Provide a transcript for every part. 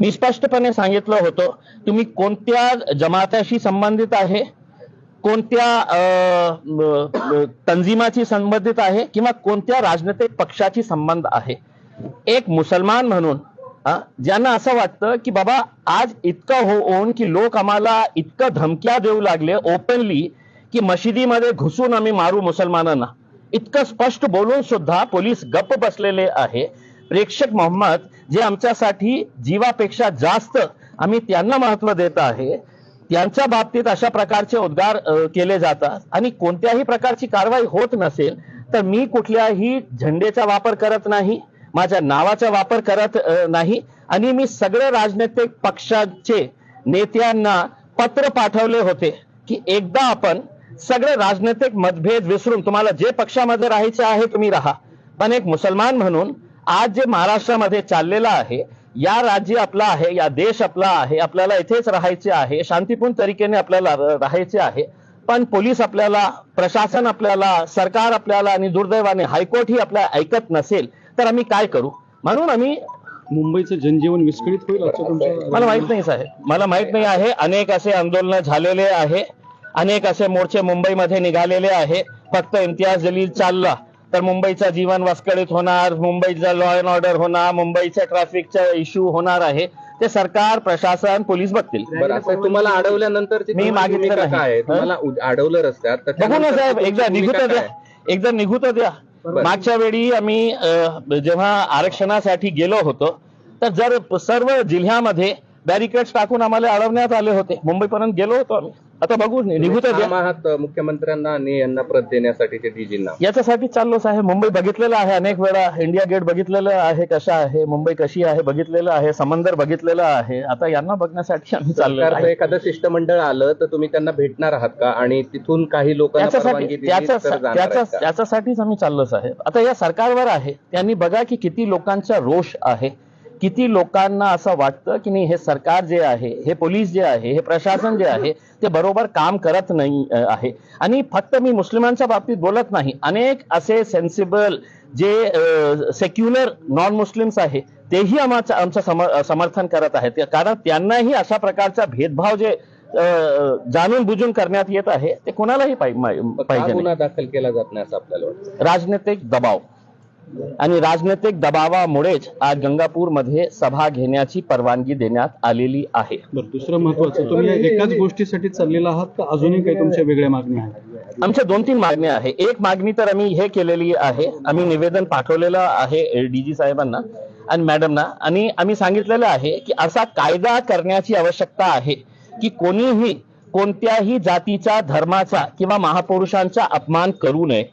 मी स्पष्टपणे सांगितलं होतं तुम्ही कोणत्या जमाताशी संबंधित आहे कोणत्या अ, तंजिमाची संबंधित आहे किंवा कोणत्या राजनैतिक पक्षाची संबंध आहे? एक मुसलमान म्हणून ज्यांना असं वाटतं की बाबा आज इतकं होऊन की लोक आम्हाला इतकं धमक्या देऊ लागले ओपनली की मशिदीमध्ये घुसून आम्ही मारू मुसलमानांना. इतकं स्पष्ट बोलून सुद्धा पोलीस गप्प बसलेले आहे. प्रेक्षक मोहम्मद जे आमच्यासाठी जीवापेक्षा जास्त आम्ही त्यांना महत्त्व देत आहे त्यांच्या बाबतीत अशा प्रकारचे उद्गार केले जातात. आणि कोणत्याही प्रकारची कारवाई होत नसेल तर मी कुठल्याही झेंडेचा वापर करत नाही माझ्या नावाचा वापर करत नाही. आणि मी सगळे राजनैतिक पक्षाचे नेत्यांना पत्र पाठवले होते की एकदा आपण सगळे राजनैतिक मतभेद विसरून तुम्हाला जे पक्षामध्ये राहायचे आहे तुम्ही राहा. पण एक मुसलमान म्हणून आज जे महाराष्ट्रामध्ये चाललेलं आहे या राज्य आपला आहे या देश आपला आहे आपल्याला इथेच राहायचे आहे शांतीपूर्ण तरीकेने आपल्याला राहायचे आहे पण पोलीस आपल्याला प्रशासन आपल्याला सरकार आपल्याला आणि दुर्दैवाने हायकोर्ट ही आपल्याला ऐकत नसेल तर आम्ही काय करू? म्हणून आम्ही मुंबईचं जनजीवन विस्कळीत होईल मला माहीत नाही साहेब. मला माहीत नाही आहे अनेक असे आंदोलन झालेले आहे अनेक असे मोर्चे मुंबईमध्ये निघालेले आहे फक्त इम्तियाज जलील चालला. तर मुंबईचं जीवन विस्कळीत होणार मुंबईचं लॉ अँड ऑर्डर होणार मुंबईच्या ट्रॅफिकचा इश्यू होणार आहे ते सरकार प्रशासन पोलीस बघतील तुम्हाला अडवल्यानंतर मी मागितलं. काय? तुम्हाला अडवलं रस्त्यात बघू ना साहेब एकदा निघू तर द्या? एकदा निघू तर द्या. मागच्या वेळी आम्ही जेव्हा आरक्षणासाठी गेलो होतो तर जर सर्व जिल्ह्यामध्ये बॅरिकेड्स टाकून आम्हाला अडवण्यात आले होते मुंबईपर्यंत गेलो होतो आम्ही आता बघू निघू तर द्या. ठाम आहात मुख्यमंत्र्यांना आणि यांना प्रत देण्यासाठी ते डीजींना याच्यासाठी चाललो साहेब. मुंबई बघितलेलं आहे अनेक वेळा. इंडिया गेट बघितलेलं आहे कशा आहे मुंबई कशी आहे बघितलेलं आहे समंदर बघितलेलं आहे. आता यांना बघण्यासाठी आम्ही चाललो सरकारचं एखादं शिष्टमंडळ आलं तर तुम्ही त्यांना भेटणार आहात का? आणि तिथून काही लोकांना त्याच्यासाठी परवानगी दिली त्याच्या तर जाणार त्याच्या आहेत का? त्याच्यासाठीच आम्ही चाललो साहेब. आता या सरकारवर आहे. त्यांनी बघा की किती लोकांचा रोष आहे. किती लोकांना असं वाटतं की नाही हे सरकार जे आहे हे पोलीस जे आहे हे प्रशासन जे आहे ते बरोबर काम करत नाही आहे. आणि फक्त मी मुस्लिमांच्या बाबतीत बोलत नाही. अनेक असे सेन्सिबल जे सेक्युलर नॉन मुस्लिम्स आहे तेही आमचं आमचं सम- समर्थन करत आहेत. कारण त्यांनाही अशा प्रकारचा भेदभाव जे जाणून बुजून करण्यात येत आहे ते कोणालाही पाहिजे नाही. गुन्हा दाखल केला जात नाही असं आपल्याला राजनैतिक दबाव. आणि राजनैतिक दबावामुळेच आज गंगापूरमध्ये सभा घेण्याची परवानगी देण्यात आलेली आहे. दुसरं महत्वाचं तुम्ही एकाच गोष्टीसाठी चाललेला आहात का अजूनही काही तुमच्या वेगळ्या मागण्या आहेत? आमच्या दोन तीन मागण्या आहे. एक मागणी तर आम्ही हे केलेली आहे आम्ही निवेदन पाठवलेलं आहे डीजी साहेबांना आणि मॅडमना. आणि आम्ही सांगितलेलं आहे की असा कायदा करण्याची आवश्यकता आहे की कोणीही कोणत्याही जातीचा धर्माचा किंवा महापुरुषांचा अपमान करू नये.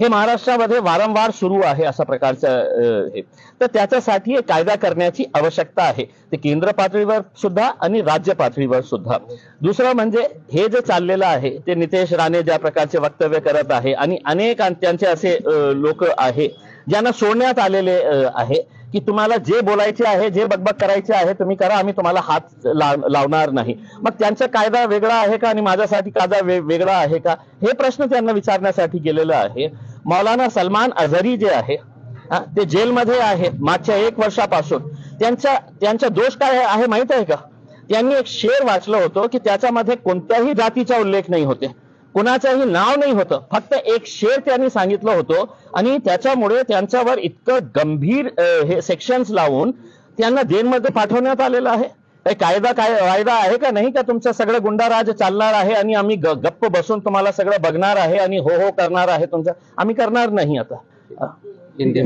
हे महाराष्ट्रामध्ये वारंवार सुरू आहे अशा प्रकारचं हे. तर त्याच्यासाठी एक कायदा करण्याची आवश्यकता आहे. ते केंद्र पातळीवर सुद्धा आणि राज्य पातळीवर सुद्धा. दुसरं म्हणजे हे जे चाललेलं आहे ते नितेश राणे ज्या प्रकारचे वक्तव्य करत आहे आणि अनेक त्यांचे असे लोक आहे ज्यांना सोडण्यात आलेले आहे की तुम्हाला जे बोलायचे आहे जे बकबक करायचे आहे तुम्ही करा आम्ही तुम्हाला हात लाव- लावणार नाही. मग त्यांचा कायदा वेगळा आहे का आणि माझ्यासाठी कायदा वेगळा आहे का? हे प्रश्न त्यांना विचारण्यासाठी गेलेलं आहे. मौलाना सलमान अझरी जे आहे ते जेलमध्ये आहे मागच्या एक वर्षापासून. त्यांचा त्यांचा दोष काय आहे माहीत आहे का? त्यांनी एक शेर वाचलं होतं की त्याच्यामध्ये कोणत्याही जातीचा उल्लेख नाही होते. कुणाचंही नाव नाही होतं. फक्त एक शेर त्यांनी सांगितलं होतं आणि त्याच्यामुळे त्यांच्यावर इतकं गंभीर हे सेक्शन्स लावून त्यांना जेलमध्ये पाठवण्यात आलेलं आहे. काही कायदा काय कायदा आहे का नाही का तुमचं सगळं गुंडाराज चालणार आहे आणि आम्ही गप्प बसून तुम्हाला सगळं बघणार आहे आणि हो हो करणार आहे तुमचं आम्ही करणार नाही आता हिंदी